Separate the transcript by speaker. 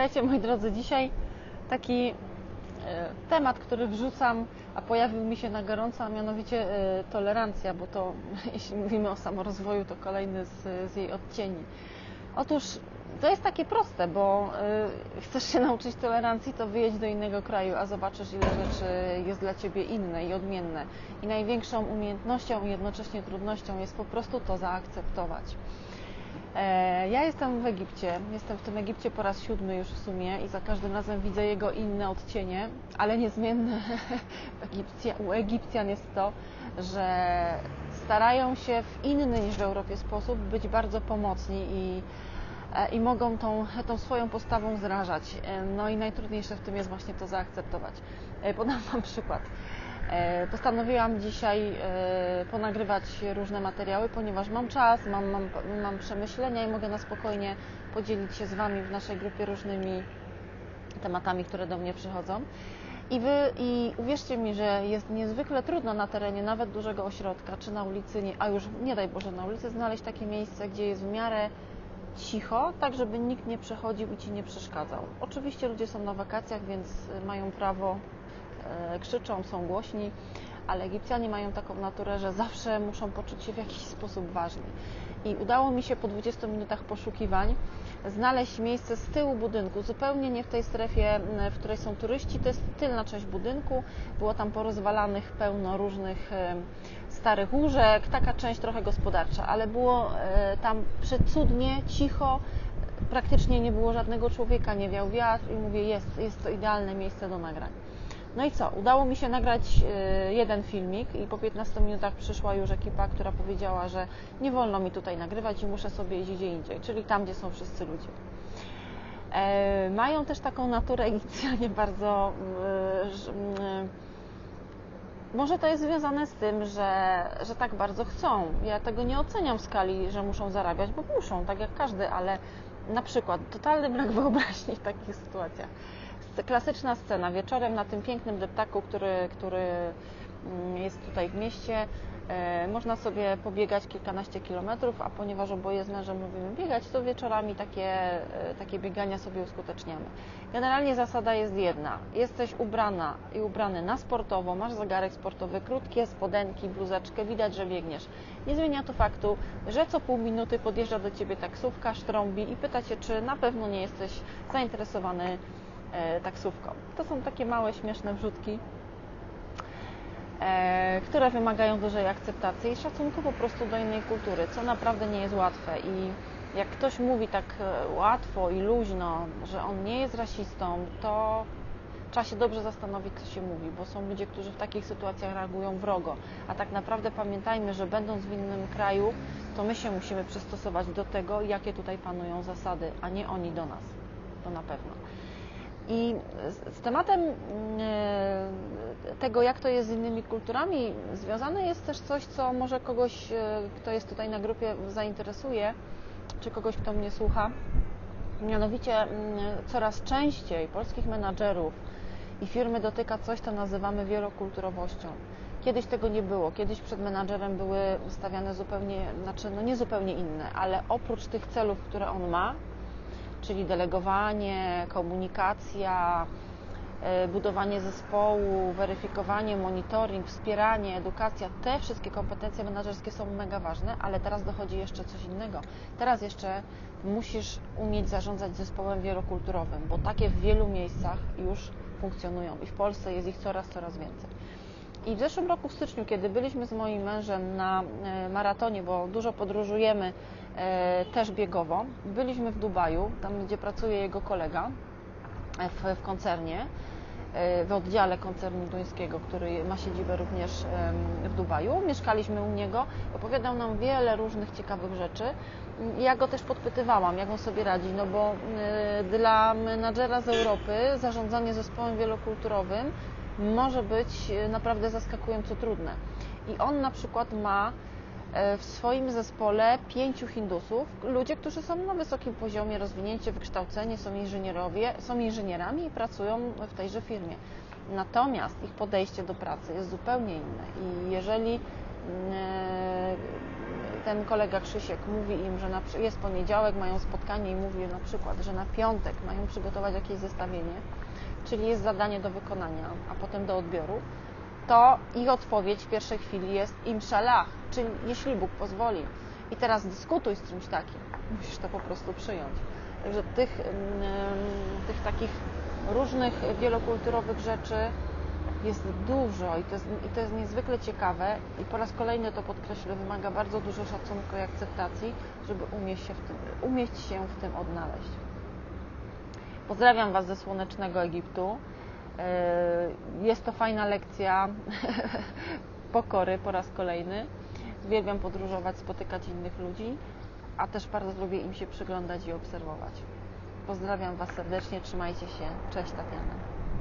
Speaker 1: Witajcie moi drodzy. Dzisiaj taki e, temat, który wrzucam, a pojawił mi się na gorąco, a mianowicie e, tolerancja, bo to jeśli mówimy o samorozwoju, to kolejny z, z jej odcieni. Otóż to jest takie proste, bo y, chcesz się nauczyć tolerancji, to wyjedź do innego kraju, a zobaczysz, ile rzeczy jest dla ciebie inne i odmienne. I największą umiejętnością i jednocześnie trudnością jest po prostu to zaakceptować. E, ja jestem w Egipcie, jestem w tym Egipcie po raz siódmy już w sumie i za każdym razem widzę jego inne odcienie, ale niezmienne u Egipcjan jest to, że starają się w inny niż w Europie sposób być bardzo pomocni i, e, i mogą tą, tą swoją postawą zrażać. E, no i najtrudniejsze w tym jest właśnie to zaakceptować. Podam Wam przykład. E, postanowiłam dzisiaj e, ponagrywać różne materiały, ponieważ mam czas, mam, mam, mam przemyślenia i mogę na spokojnie podzielić się z Wami w naszej grupie różnymi tematami, które do mnie przychodzą. I, wy, I uwierzcie mi, że jest niezwykle trudno na terenie nawet dużego ośrodka, czy na ulicy, a już nie daj Boże na ulicy, znaleźć takie miejsce, gdzie jest w miarę cicho, tak żeby nikt nie przechodził i Ci nie przeszkadzał. Oczywiście ludzie są na wakacjach, więc mają prawo krzyczą, są głośni, ale Egipcjanie mają taką naturę, że zawsze muszą poczuć się w jakiś sposób ważni. I udało mi się po 20 minutach poszukiwań znaleźć miejsce z tyłu budynku, zupełnie nie w tej strefie, w której są turyści, to jest tylna część budynku. Było tam porozwalanych pełno różnych e, starych łóżek, taka część trochę gospodarcza, ale było e, tam przecudnie, cicho, praktycznie nie było żadnego człowieka, nie wiał wiatr i mówię, jest, jest to idealne miejsce do nagrań. No i co? Udało mi się nagrać y, jeden filmik i po 15 minutach przyszła już ekipa, która powiedziała, że nie wolno mi tutaj nagrywać i muszę sobie iść gdzie indziej, czyli tam, gdzie są wszyscy ludzie. E, mają też taką naturę Egipcjanie bardzo. Y, y, może to jest związane z tym, że, że tak bardzo chcą. Ja tego nie oceniam w skali, że muszą zarabiać, bo muszą, tak jak każdy, ale na przykład totalny brak wyobraźni w takich sytuacjach klasyczna scena wieczorem na tym pięknym deptaku, który, który mm, jest tutaj w mieście. E, można sobie pobiegać kilkanaście kilometrów, a ponieważ oboje z mężem lubimy biegać, to wieczorami takie, e, takie biegania sobie uskuteczniamy. Generalnie zasada jest jedna. Jesteś ubrana i ubrany na sportowo, masz zegarek sportowy, krótkie spodenki, bluzeczkę, widać, że biegniesz. Nie zmienia to faktu, że co pół minuty podjeżdża do Ciebie taksówka, trąbi i pyta Cię, czy na pewno nie jesteś zainteresowany taksówką. To są takie małe, śmieszne wrzutki, e, które wymagają dużej akceptacji i szacunku po prostu do innej kultury, co naprawdę nie jest łatwe. I jak ktoś mówi tak e, łatwo i luźno, że on nie jest rasistą, to trzeba się dobrze zastanowić, co się mówi, bo są ludzie, którzy w takich sytuacjach reagują wrogo. A tak naprawdę pamiętajmy, że będąc w innym kraju, to my się musimy przystosować do tego, jakie tutaj panują zasady, a nie oni do nas. To na pewno. I z tematem e, tego, jak to jest z innymi kulturami, związane jest też coś, co może kogoś, e, kto jest tutaj na grupie, zainteresuje, czy kogoś, kto mnie słucha. Mianowicie mm, coraz częściej polskich menadżerów i firmy dotyka coś, co nazywamy wielokulturowością. Kiedyś tego nie było. Kiedyś przed menadżerem były stawiane zupełnie, znaczy no nie zupełnie inne, ale oprócz tych celów, które on ma, czyli delegowanie, komunikacja, e, budowanie zespołu, weryfikowanie, monitoring, wspieranie, edukacja, te wszystkie kompetencje menedżerskie są mega ważne, ale teraz dochodzi jeszcze coś innego. Teraz jeszcze musisz umieć zarządzać zespołem wielokulturowym, bo takie w wielu miejscach już funkcjonują i w Polsce jest ich coraz, coraz więcej. I w zeszłym roku w styczniu, kiedy byliśmy z moim mężem na e, maratonie, bo dużo podróżujemy e, też biegowo, byliśmy w Dubaju, tam gdzie pracuje jego kolega e, w, w koncernie, w oddziale koncernu duńskiego, który ma siedzibę również w Dubaju. Mieszkaliśmy u niego, opowiadał nam wiele różnych ciekawych rzeczy. Ja go też podpytywałam, jak on sobie radzi, no bo dla menadżera z Europy zarządzanie zespołem wielokulturowym może być e, naprawdę zaskakująco trudne. I on na przykład ma e, w swoim zespole pięciu Hindusów, ludzie, którzy są na wysokim poziomie rozwinięcia, wykształceni, są inżynierowie, są inżynierami i pracują w tejże firmie. Natomiast ich podejście do pracy jest zupełnie inne i jeżeli e, ten kolega Krzysiek mówi im, że jest poniedziałek, mają spotkanie i mówi na przykład, że na piątek mają przygotować jakieś zestawienie, czyli jest zadanie do wykonania, a potem do odbioru, to ich odpowiedź w pierwszej chwili jest inshallah, czyli jeśli Bóg pozwoli. I teraz dyskutuj z czymś takim. Musisz to po prostu przyjąć. Także tych, ym, tych takich różnych wielokulturowych rzeczy jest dużo i to jest, i to jest niezwykle ciekawe i po raz kolejny to podkreślę, wymaga bardzo dużo szacunku i akceptacji, żeby umieć się w tym, umieć się w tym odnaleźć. Pozdrawiam Was ze słonecznego Egiptu. Yy, Jest to fajna lekcja pokory po raz kolejny. Uwielbiam podróżować, spotykać innych ludzi, a też bardzo lubię im się przyglądać i obserwować. Pozdrawiam Was serdecznie, trzymajcie się. Cześć Tatiana.